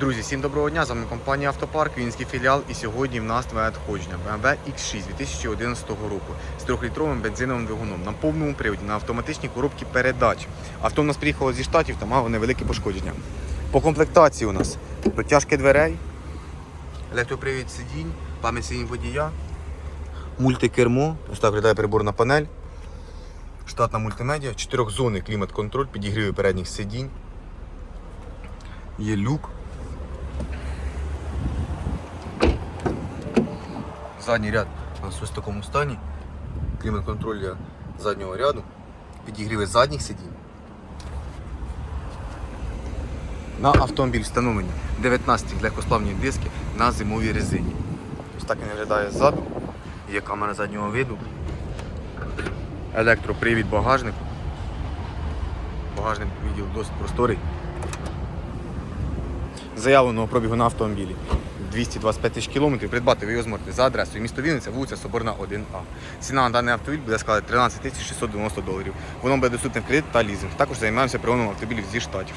Друзі, всім доброго дня! З вами компанія Автопарк, Вінський філіал. І сьогодні в нас нове надходження BMW X6 2011 року з 3-літровим бензиновим двигуном на повному приводі на автоматичній коробці передач. Авто у нас приїхало зі штатів та мало невелике пошкодження. По комплектації у нас протяжки дверей, електропривід сидінь, пам'ять сидінь водія, мультикермо, ось так виглядає приборна панель, штатна мультимедіа, 4 зони клімат-контроль, підігріви передніх сидінь. Є люк. Задній ряд у нас ось в такому стані. Клімат-контроль заднього ряду. Підігріви задніх сидінь. На автомобіль встановлені 19 легкосплавні диски на зимовій резині. Ось так він виглядає ззаду. Є камера заднього виду. Електропривід багажнику. Багажник відділ досить просторий. Заявленого пробігу на автомобілі 225 тисяч кілометрів. Придбати ви його зможете за адресою місто Вінниця, вулиця Соборна 1А. Ціна на даний автомобіль буде складати 13 тисяч 690 доларів. Воно буде доступне в кредит та лізинг. Також займаємося пригоном автомобілів зі штатів.